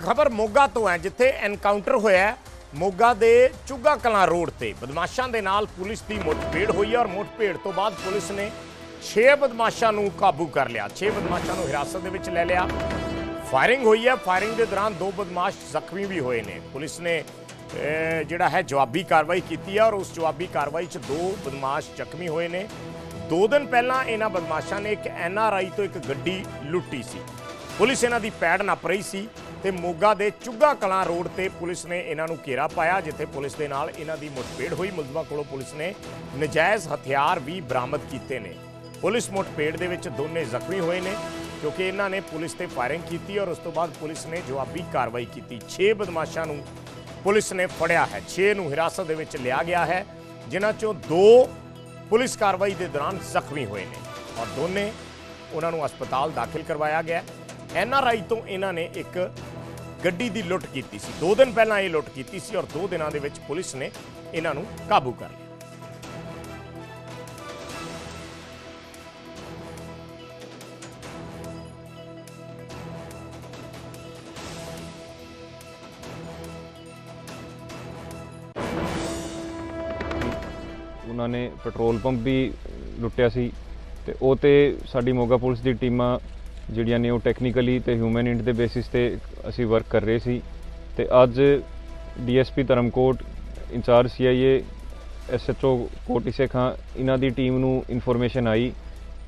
ਖਬਰ ਮੋਗਾ ਤੋਂ ਹੈ, ਜਿੱਥੇ ਐਨਕਾਊਂਟਰ ਹੋਇਆ ਮੋਗਾ ਦੇ ਚੁੱਗਾ ਕਲਾਂ ਰੋਡ ਤੇ। ਬਦਮਾਸ਼ਾਂ ਦੇ ਨਾਲ ਪੁਲਿਸ ਦੀ ਮੁੱਠਭੇੜ ਹੋਈ ਹੈ ਔਰ ਮੁੱਠਭੇੜ ਤੋਂ ਬਾਅਦ ਪੁਲਿਸ ਨੇ 6 ਬਦਮਾਸ਼ਾਂ ਨੂੰ ਕਾਬੂ ਕਰ ਲਿਆ। 6 ਬਦਮਾਸ਼ਾਂ ਨੂੰ ਹਿਰਾਸਤ ਦੇ ਵਿੱਚ ਲੈ ਲਿਆ। ਫਾਇਰਿੰਗ ਹੋਈ ਹੈ। ਫਾਇਰਿੰਗ ਦੇ ਦੌਰਾਨ ਦੋ ਬਦਮਾਸ਼ ਜ਼ਖਮੀ ਵੀ ਹੋਏ ਨੇ। ਪੁਲਿਸ ਨੇ ਜਿਹੜਾ ਹੈ ਜਵਾਬੀ ਕਾਰਵਾਈ ਕੀਤੀ ਹੈ ਔਰ ਉਸ ਜਵਾਬੀ ਕਾਰਵਾਈ 'ਚ ਦੋ ਬਦਮਾਸ਼ ਜ਼ਖਮੀ ਹੋਏ ਨੇ। ਦੋ ਦਿਨ ਪਹਿਲਾਂ ਇਹਨਾਂ ਬਦਮਾਸ਼ਾਂ ਨੇ ਇੱਕ ਐਨਆਰਆਈ ਤੋਂ ਇੱਕ ਗੱਡੀ ਲੁੱਟੀ ਸੀ। ਪੁਲਿਸ ਇਹਨਾਂ ਦੀ ਪੈੜ ਨੱਪ ਰਹੀ ਸੀ। ਤੇ ਮੋਗਾ ਦੇ ਚੁੱਗਾ ਕਲਾਂ ਰੋਡ ਤੇ ਪੁਲਿਸ ਨੇ ਇਹਨਾਂ ਨੂੰ ਘੇਰਾ ਪਾਇਆ, ਜਿੱਥੇ ਪੁਲਿਸ ਦੇ ਨਾਲ ਇਹਨਾਂ ਦੀ ਮੁੱਠਭੇੜ ਹੋਈ। ਮੁਲਜ਼ਮਾਂ ਕੋਲੋਂ ਪੁਲਿਸ ਨੇ ਨਜਾਇਜ਼ ਹਥਿਆਰ ਵੀ ਬਰਾਮਦ ਕੀਤੇ ਨੇ। ਪੁਲਿਸ ਮੁੱਠਭੇੜ ਦੇ ਵਿੱਚ ਦੋਨੇ ਜ਼ਖਮੀ ਹੋਏ ਨੇ, ਕਿਉਂਕਿ ਇਹਨਾਂ ਨੇ ਪੁਲਿਸ ਤੇ ਫਾਇਰਿੰਗ ਕੀਤੀ ਔਰ ਉਸ ਤੋਂ ਬਾਅਦ ਪੁਲਿਸ ਨੇ ਜਵਾਬੀ ਕਾਰਵਾਈ ਕੀਤੀ। 6 ਬਦਮਾਸ਼ਾਂ ਨੂੰ ਪੁਲਿਸ ਨੇ ਫੜਿਆ ਹੈ। 6 ਨੂੰ ਹਿਰਾਸਤ ਦੇ ਵਿੱਚ ਲਿਆ ਗਿਆ ਹੈ, ਜਿਨ੍ਹਾਂ ਚੋਂ ਦੋ ਪੁਲਿਸ ਕਾਰਵਾਈ ਦੇ ਦੌਰਾਨ ਜ਼ਖਮੀ ਹੋਏ ਨੇ ਔਰ ਦੋਨੇ ਉਹਨਾਂ ਨੂੰ ਹਸਪਤਾਲ ਦਾਖਲ ਕਰਵਾਇਆ ਗਿਆ। ਐਨ ਆਰ ਆਈ ਤੋਂ ਇਹਨਾਂ ਨੇ ਇੱਕ ਗੱਡੀ ਦੀ ਲੁੱਟ ਕੀਤੀ ਸੀ। ਦੋ ਦਿਨ ਪਹਿਲਾਂ ਇਹ ਲੁੱਟ ਕੀਤੀ ਸੀ ਔਰ ਦੋ ਦਿਨਾਂ ਦੇ ਵਿੱਚ ਪੁਲਿਸ ਨੇ ਇਹਨਾਂ ਨੂੰ ਕਾਬੂ ਕਰ ਲਿਆ। ਉਹਨਾਂ ਨੇ ਪੈਟਰੋਲ ਪੰਪ ਵੀ ਲੁੱਟਿਆ ਸੀ ਤੇ ਉਹ ਤੇ ਸਾਡੀ ਮੋਗਾ ਪੁਲਿਸ ਦੀ ਟੀਮਾਂ ਜਿਹੜੀਆਂ ਨੇ ਉਹ ਟੈਕਨੀਕਲੀ ਤੇ ਹਿਊਮਨ ਇੰਟ ਦੇ ਬੇਸਿਸ ਤੇ ਅਸੀਂ ਵਰਕ ਕਰ ਰਹੇ ਸੀ। ਤੇ ਅੱਜ DSP Dharamkot, in-charge CIA SHO Kotise Khan ਇਹਨਾਂ ਦੀ ਟੀਮ ਨੂੰ ਇਨਫੋਰਮੇਸ਼ਨ ਆਈ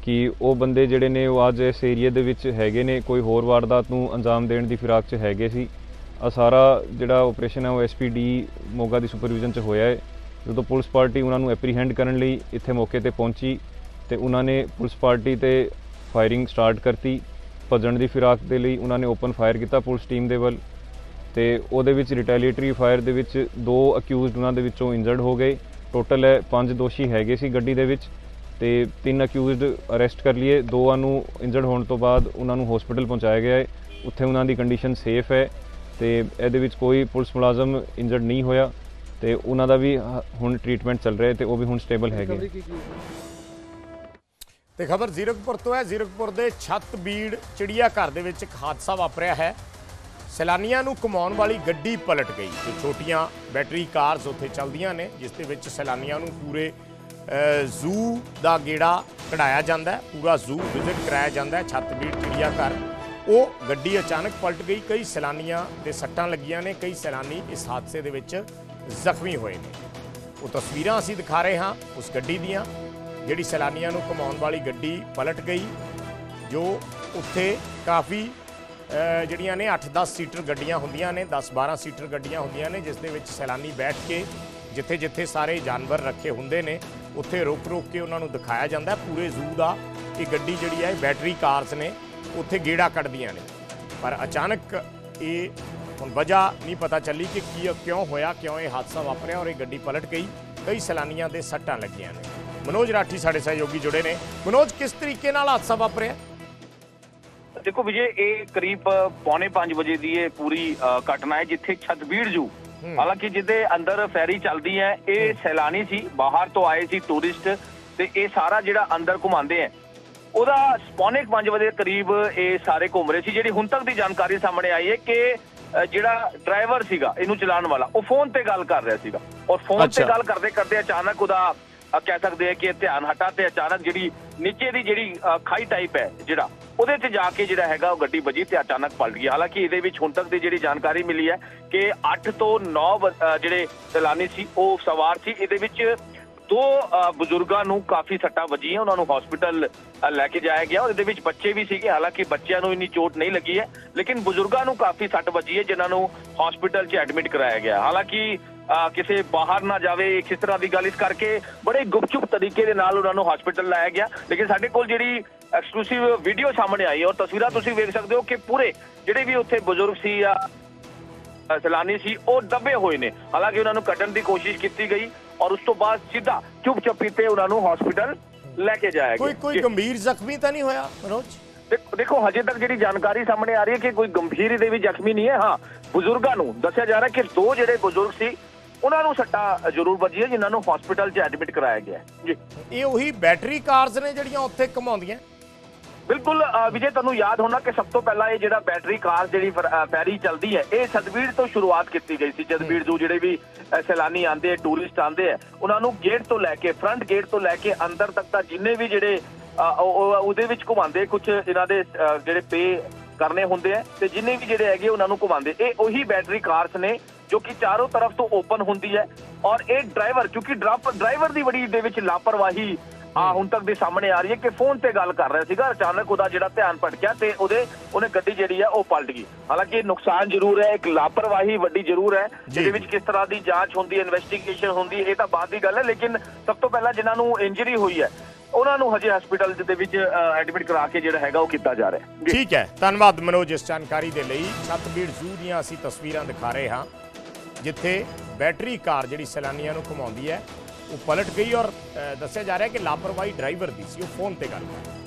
ਕਿ ਉਹ ਬੰਦੇ ਜਿਹੜੇ ਨੇ ਉਹ ਅੱਜ ਇਸ ਏਰੀਆ ਦੇ ਵਿੱਚ ਹੈਗੇ ਨੇ, ਕੋਈ ਹੋਰ ਵਾਰਦਾਤ ਨੂੰ ਅੰਜਾਮ ਦੇਣ ਦੀ ਫਿਰਾਕ 'ਚ ਹੈਗੇ ਸੀ। ਆ ਸਾਰਾ ਜਿਹੜਾ ਆਪਰੇਸ਼ਨ ਹੈ ਉਹ ਐਸਪੀਡੀ ਮੋਗਾ ਦੀ ਸੁਪਰਵਿਜ਼ਨ 'ਚ ਹੋਇਆ ਹੈ। ਜਦੋਂ ਪੁਲਿਸ ਪਾਰਟੀ ਉਹਨਾਂ ਨੂੰ ਐਪਰੀਹੈਂਡ ਕਰਨ ਲਈ ਇੱਥੇ ਮੌਕੇ ਤੇ ਪਹੁੰਚੀ ਤੇ ਉਹਨਾਂ ਨੇ ਪੁਲਿਸ ਪਾਰਟੀ ਤੇ ਫਾਇਰਿੰਗ ਸਟਾਰਟ ਕਰਤੀ। ਭੱਜਣ ਦੀ ਫਿਰਾਕ ਦੇ ਲਈ ਉਹਨਾਂ ਨੇ ਓਪਨ ਫਾਇਰ ਕੀਤਾ ਪੁਲਿਸ ਟੀਮ ਦੇ ਵੱਲ ਤੇ ਉਹਦੇ ਵਿੱਚ ਰਿਟੈਲੀਏਟਰੀ ਫਾਇਰ ਦੇ ਵਿੱਚ ਦੋ ਅਕਿਊਜ਼ਡ ਉਹਨਾਂ ਦੇ ਵਿੱਚੋਂ ਇੰਜਰਡ ਹੋ ਗਏ। ਟੋਟਲ ਹੈ ਪੰਜ ਦੋਸ਼ੀ ਹੈਗੇ ਸੀ ਗੱਡੀ ਦੇ ਵਿੱਚ ਤੇ ਤਿੰਨ ਅਕਿਊਜ਼ਡ ਅਰੈਸਟ ਕਰ ਲਈਏ। ਦੋਆਂ ਨੂੰ ਇੰਜਰਡ ਹੋਣ ਤੋਂ ਬਾਅਦ ਉਹਨਾਂ ਨੂੰ ਹਸਪੀਟਲ ਪਹੁੰਚਾਇਆ ਗਿਆ ਹੈ। ਉੱਥੇ ਉਹਨਾਂ ਦੀ ਕੰਡੀਸ਼ਨ ਸੇਫ ਹੈ ਤੇ ਇਹਦੇ ਵਿੱਚ ਕੋਈ ਪੁਲਿਸ ਮੁਲਾਜ਼ਮ ਇੰਜਰਡ ਨਹੀਂ ਹੋਇਆ ਤੇ ਉਹਨਾਂ ਦਾ ਵੀ ਹੁਣ ਟ੍ਰੀਟਮੈਂਟ ਚੱਲ ਰਿਹਾ ਹੈ ਤੇ ਉਹ ਵੀ ਹੁਣ ਸਟੇਬਲ ਹੈਗੇ ਤੇ ਖਬਰ ਜ਼ੀਰਕਪੁਰ ਤੋਂ ਹੈ। ਜ਼ੀਰਕਪੁਰ ਦੇ ਛੱਤ, ਬੀੜ, ਚਿੜੀਆ ਘਰ ਦੇ ਵਿੱਚ ਇੱਕ ਹਾਦਸਾ ਵਾਪਰਿਆ ਹੈ। ਸੈਲਾਨੀਆਂ ਨੂੰ ਘੁਮਾਉਣ ਵਾਲੀ ਗੱਡੀ ਪਲਟ ਗਈ ਜੋ ਛੋਟੀਆਂ ਬੈਟਰੀ ਕਾਰਸ ਉੱਥੇ ਚੱਲਦੀਆਂ ਨੇ, ਜਿਸ ਦੇ ਵਿੱਚ ਸੈਲਾਨੀਆਂ ਨੂੰ ਪੂਰੇ ਜ਼ੂ ਦਾ ਗੇੜਾ ਕਢਾਇਆ ਜਾਂਦਾ ਹੈ। ਪੂਰਾ ਜ਼ੂ ਵਿਜ਼ਿਟ ਕਰਾਇਆ ਜਾਂਦਾ ਹੈ। ਛੱਤ, ਬੀੜ, ਚਿੜੀਆ ਘਰ। ਉਹ ਗੱਡੀ ਅਚਾਨਕ ਪਲਟ ਗਈ। ਕਈ ਸੈਲਾਨੀਆਂ ਦੇ ਸੱਟਾਂ ਲੱਗੀਆਂ ਨੇ। ਕਈ ਸੈਲਾਨੀ ਇਸ ਹਾਦਸੇ ਦੇ ਵਿੱਚ ਜ਼ਖਮੀ ਹੋਏ ਨੇ। ਉਹ ਤਸਵੀਰਾਂ ਅਸੀਂ ਦਿਖਾ ਰਹੇ ਹਾਂ ਉਸ ਗੱਡੀ ਦੀਆਂ। ਜਿਹੜੀ ਸੈਲਾਨੀਆਂ ਨੂੰ ਘੁਮਾਉਣ ਵਾਲੀ ਗੱਡੀ ਪਲਟ ਗਈ, ਜੋ ਉੱਥੇ ਕਾਫੀ ਜਿਹੜੀਆਂ ਨੇ 8-10 ਸੀਟਰ ਗੱਡੀਆਂ ਹੁੰਦੀਆਂ ਨੇ 10-12 ਸੀਟਰ ਗੱਡੀਆਂ ਹੁੰਦੀਆਂ ਨੇ, ਜਿਸ ਦੇ ਵਿੱਚ ਸੈਲਾਨੀ ਬੈਠ ਕੇ ਜਿੱਥੇ-ਜਿੱਥੇ ਸਾਰੇ ਜਾਨਵਰ ਰੱਖੇ ਹੁੰਦੇ ਨੇ, ਉੱਥੇ ਰੁਕ-ਰੁਕ ਕੇ ਉਹਨਾਂ ਨੂੰ ਦਿਖਾਇਆ ਜਾਂਦਾ। ਪੂਰੇ ਜ਼ੂ ਦਾ ਇਹ ਗੱਡੀ ਜਿਹੜੀ ਹੈ, ਬੈਟਰੀ ਕਾਰਸ ਨੇ, ਉੱਥੇ ਗੇੜਾ ਕੱਢਦੀਆਂ ਨੇ। ਪਰ ਅਚਾਨਕ ਇਹ ਹੁਣ ਵਜ੍ਹਾ ਨਹੀਂ ਪਤਾ ਚੱਲੀ ਕਿ ਕੀ, ਕਿਉਂ ਹੋਇਆ, ਕਿਉਂ ਇਹ ਹਾਦਸਾ ਵਾਪਰਿਆ ਔਰ ਇਹ ਗੱਡੀ ਪਲਟ ਗਈ। ਕਈ ਸੈਲਾਨੀਆਂ ਦੇ ਸੱਟਾਂ ਲੱਗੀਆਂ ਨੇ। ਮਨੋਜ ਰਾਠੀ ਸਾਡੇ ਸਹਿਯੋਗੀ ਜੁੜੇ ਨੇ। ਮਨੋਜ ਕਿਸ ਤਰੀਕੇ ਨਾਲ ਹਾਦਸਾ ਵਾਪਰਿਆ? ਦੇਖੋ ਵਿਜੇ ਇਹ ਕਰੀਬ ਪੌਣੇ 5 ਵਜੇ ਦੀ ਇਹ ਪੂਰੀ ਘਟਨਾ ਹੈ ਜਿੱਥੇ ਛਤਬੀੜ ਜੂ। ਹਾਲਾਂਕਿ ਜਿਹਦੇ ਅੰਦਰ ਫੈਰੀ ਚੱਲਦੀ ਹੈ ਇਹ ਸੈਲਾਨੀ ਸੀ ਬਾਹਰ ਤੋਂ ਆਏ ਸੀ ਟੂਰਿਸਟ ਤੇ ਇਹ ਸਾਰਾ ਜਿਹੜਾ ਅੰਦਰ ਘੁਮਾਉਂਦੇ ਆ ਉਹਦਾ ਪੌਣੇ 5 ਵਜੇ ਕਰੀਬ ਇਹ ਸਾਰੇ ਘੁੰਮ ਰਹੇ ਸੀ ਜਿਹੜੀ ਹੁਣ ਤੱਕ ਦੀ ਜਾਣਕਾਰੀ ਸਾਹਮਣੇ ਆਈ ਹੈ ਕਿ ਜਿਹੜਾ ਡਰਾਈਵਰ ਸੀਗਾ ਇਹਨੂੰ ਚਲਾਉਣ ਵਾਲਾ ਉਹ ਫੋਨ ਤੇ ਗੱਲ ਕਰ ਰਿਹਾ ਸੀਗਾ। ਔਰ ਫੋਨ। ਤੇ ਗੱਲ ਕਰਦੇ ਕਰਦੇ ਅਚਾਨਕ ਉਹਦਾ ਕਹਿ ਸਕਦੇ ਆ ਕਿ ਧਿਆਨ ਹਟਾ ਤੇ ਅਚਾਨਕ ਜਿਹੜੀ ਨੀਚੇ ਦੀ ਜਿਹੜੀ ਖਾਈ ਟਾਈਪ ਹੈ ਜਿਹੜਾ, ਉਹਦੇ ਤੇ ਜਾ ਕੇ ਜਿਹੜਾ ਹੈਗਾ ਉਹ ਗੱਡੀ ਵੱਜੀ ਤੇ ਅਚਾਨਕ ਪਲਟ ਗਈ। ਹਾਲਾਂਕਿ ਇਹਦੇ ਵਿੱਚ ਹੁਣ ਤੱਕ ਦੀ ਜਿਹੜੀ ਜਾਣਕਾਰੀ ਮਿਲੀ ਹੈ ਕਿ 8 ਤੋਂ 9 ਜਿਹੜੇ ਸੈਲਾਨੀ ਸੀ, ਉਹ ਸਵਾਰ ਸੀ। ਇਹਦੇ ਵਿੱਚ ਦੋ ਬਜ਼ੁਰਗਾਂ ਨੂੰ ਕਾਫੀ ਸੱਟਾਂ ਵੱਜੀਆਂ, ਉਹਨਾਂ ਨੂੰ ਹਸਪੀਟਲ ਲੈ ਕੇ ਜਾਇਆ ਗਿਆ। ਔਰ ਇਹਦੇ ਵਿੱਚ ਬੱਚੇ ਵੀ ਸੀਗੇ, ਹਾਲਾਂਕਿ ਬੱਚਿਆਂ ਨੂੰ ਇੰਨੀ ਚੋਟ ਨਹੀਂ ਲੱਗੀ ਹੈ, ਲੇਕਿਨ ਬਜ਼ੁਰਗਾਂ ਨੂੰ ਕਾਫੀ ਸੱਟ ਵੱਜੀ ਹੈ, ਜਿਨ੍ਹਾਂ ਨੂੰ ਹਸਪੀਟਲ 'ਚ ਐਡਮਿਟ ਕਰਾਇਆ ਗਿਆ। ਹਾਲਾਂਕਿ ਕਿਸੇ ਬਾਹਰ ਨਾ ਜਾਵੇ ਕਿਸ ਤਰ੍ਹਾਂ ਦੀ ਗੱਲ ਇਸ ਕਰਕੇ ਬੜੇ ਗੁਪਚੁਪ ਤਰੀਕੇ ਦੇ ਨਾਲ ਉਹਨਾਂ ਨੂੰ ਹਸਪੀਟਲ ਲਾਇਆ ਗਿਆ। ਲੇਕਿਨ ਸਾਡੇ ਕੋਲ ਜਿਹੜੀ ਐਕਸਕਲੂਸਿਵ ਵੀਡੀਓ ਸਾਹਮਣੇ ਆਈ ਔਰ ਤਸਵੀਰਾਂ ਤੁਸੀਂ ਵੇਖ ਸਕਦੇ ਹੋ ਕਿ ਪੂਰੇ ਜਿਹੜੇ ਵੀ ਉੱਥੇ ਬਜ਼ੁਰਗ ਸੀ ਜਾਂ ਸੈਲਾਨੀ ਸੀ ਉਹ ਦੱਬੇ ਹੋਏ ਨੇ। ਹਾਲਾਂਕਿ ਉਹਨਾਂ ਨੂੰ ਕੱਢਣ ਦੀ ਕੋਸ਼ਿਸ਼ ਕੀਤੀ ਗਈ ਔਰ ਉਸ ਤੋਂ ਬਾਅਦ ਸਿੱਧਾ ਚੁੱਪ ਚਪੀਤੇ ਉਹਨਾਂ ਨੂੰ ਹਸਪੀਟਲ ਲੈ ਕੇ ਜਾਇਆ ਕੋਈ ਗਿਆ। ਕੋਈ ਜੀ। ਗੰਭੀਰ ਜ਼ਖਮੀ ਤਾਂ ਨਹੀਂ ਹੋਇਆ ਮਨੋਜ? ਦੇਖੋ- ਹਜੇ ਤੱਕ ਜਿਹੜੀ ਜਾਣਕਾਰੀ ਸਾਹਮਣੇ ਆ ਰਹੀ ਹੈ ਕਿ ਕੋਈ ਗੰਭੀਰ ਇਹਦੇ ਵੀ ਜ਼ਖਮੀ ਨਹੀਂ ਹੈ। ਹਾਂ ਬਜ਼ੁਰਗਾਂ ਨੂੰ ਦੱਸਿਆ ਜਾ ਰਿਹਾ ਕਿ ਦੋ ਜਿਹੜੇ ਬਜ਼ੁਰਗ ਸੀ ਉਹਨਾਂ ਨੂੰ ਸੱਟਾਂ ਜ਼ਰੂਰ ਵੱਜੀ ਹੈ ਜਿਨ੍ਹਾਂ ਨੂੰ ਹਸਪੀਟਲ 'ਚ ਐਡਮਿਟ ਕਰਾਇਆ ਗਿਆ ਜੀ। ਇਹ ਉਹੀ ਬੈਟਰੀ ਕਾਰਸ ਨੇ ਜਿਹੜੀਆਂ ਉੱਥੇ ਘੁਮਾਉਂਦੀਆਂ? ਬਿਲਕੁਲ ਵਿਜੇ ਤੁਹਾਨੂੰ ਯਾਦ ਹੋਣਾ ਕਿ ਸਭ ਤੋਂ ਪਹਿਲਾਂ ਇਹ ਜਿਹੜਾ ਬੈਟਰੀ ਕਾਰ ਜਿਹੜੀ ਫਰ- ਚੱਲਦੀ ਹੈ ਇਹ ਸਤਬੀੜ ਤੋਂ ਸ਼ੁਰੂਆਤ ਕੀਤੀ ਗਈ ਸੀ। ਜਦਬੀੜ ਜੂ ਜਿਹੜੇ ਵੀ ਸੈਲਾਨੀ ਆਂਦੇ ਟੂਰਿਸਟ ਆਂਦੇ ਆ ਉਹਨਾਂ ਨੂੰ ਗੇਟ ਤੋਂ ਲੈ ਕੇ ਫਰੰਟ ਗੇਟ ਤੋਂ ਲੈ ਕੇ ਅੰਦਰ ਤੱਕ ਦਾ ਜਿੰਨੇ ਵੀ ਜਿਹੜੇ ਉਹਦੇ ਵਿੱਚ ਘੁਮਾਉਂਦੇ ਕੁਝ ਇਹਨਾਂ ਦੇ ਜਿਹੜੇ ਪੇ ਕਰਨੇ ਹੁੰਦੇ ਆ ਤੇ ਜਿੰਨੇ ਵੀ ਜਿਹੜੇ ਹੈਗੇ ਉਹਨਾਂ ਨੂੰ ਘੁਮਾਉਂਦੇ ਇਹ ਉਹੀ ਬੈਟਰੀ ਕਾਰਸ ਨੇ ਜੋ ਕਿ ਚਾਰੋਂ ਤਰਫ ਤੋਂ ਓਪਨ ਹੁੰਦੀ ਹੈ ਔਰ ਇਹ ਡਰਾਈਵਰ ਕਿਉਂਕਿ ਡਰਾਈਵਰ ਦੀ ਬੜੀ ਦੇ ਵਿੱਚ ਲਾਪਰਵਾਹੀ ਆ ਹੁਣ ਤੱਕ ਦੇ ਸਾਹਮਣੇ ਆ ਰਹੀ ਹੈ ਕਿ ਫੋਨ ਤੇ ਗੱਲ ਕਰ ਰਿਹਾ ਸੀਗਾ। ਅਚਾਨਕ ਉਹਦਾ ਜਿਹੜਾ ਧਿਆਨ ਭਟਕਿਆ ਤੇ ਉਹਦੇ ਉਹਨੇ ਗੱਡੀ ਜਿਹੜੀ ਹੈ ਉਹ ਪਲਟ ਗਈ। ਹਾਲਾਂਕਿ ਨੁਕਸਾਨ ਜ਼ਰੂਰ ਹੈ ਇੱਕ ਲਾਪਰਵਾਹੀ ਵੱਡੀ ਜ਼ਰੂਰ ਹੈ। ਜਿਹਦੇ ਵਿੱਚ ਕਿਸ ਤਰ੍ਹਾਂ ਦੀ ਜਾਂਚ ਹੁੰਦੀ ਹੈ ਇਨਵੈਸਟੀਗੇਸ਼ਨ ਹੁੰਦੀ ਹੈ ਇਹ ਤਾਂ ਬਾਅਦ ਦੀ ਗੱਲ ਹੈ ਲੇਕਿਨ ਸਭ ਤੋਂ ਪਹਿਲਾਂ ਜਿਨ੍ਹਾਂ ਨੂੰ ਇੰਜਰੀ ਹੋਈ ਹੈ ਉਹਨਾਂ ਨੂੰ ਹਜੇ ਹਸਪੀਟਲ ਦੇ ਵਿੱਚ ਐਡਮਿਟ ਕਰਾ ਕੇ ਜਿਹੜਾ ਹੈਗਾ ਉਹ ਕੀਤਾ ਜਾ ਰਿਹਾ। ਠੀਕ ਹੈ। ਧੰਨਵਾਦ ਮਨੋਜ ਇਸ ਜਾਣਕਾਰੀ ਦੇ ਲਈ। ਸਤਬੀੜ ਜ਼ੂ ਦੀਆਂ ਅਸੀਂ ਤਸਵੀਰਾਂ ਦਿਖਾ ਰਹੇ ਹਾਂ। ਜਿੱਥੇ ਬੈਟਰੀ ਕਾਰ ਜਿਹੜੀ ਸੈਲਾਨੀਆਂ ਨੂੰ ਘੁਮਾਉਂਦੀ ਹੈ, ਉਹ ਪਲਟ ਗਈ ਔਰ ਦੱਸਿਆ ਜਾ ਰਿਹਾ ਕਿ ਲਾਪਰਵਾਹੀ ਡਰਾਈਵਰ ਦੀ ਸੀ, ਉਹ ਫੋਨ ਤੇ ਗੱਲ ਕਰ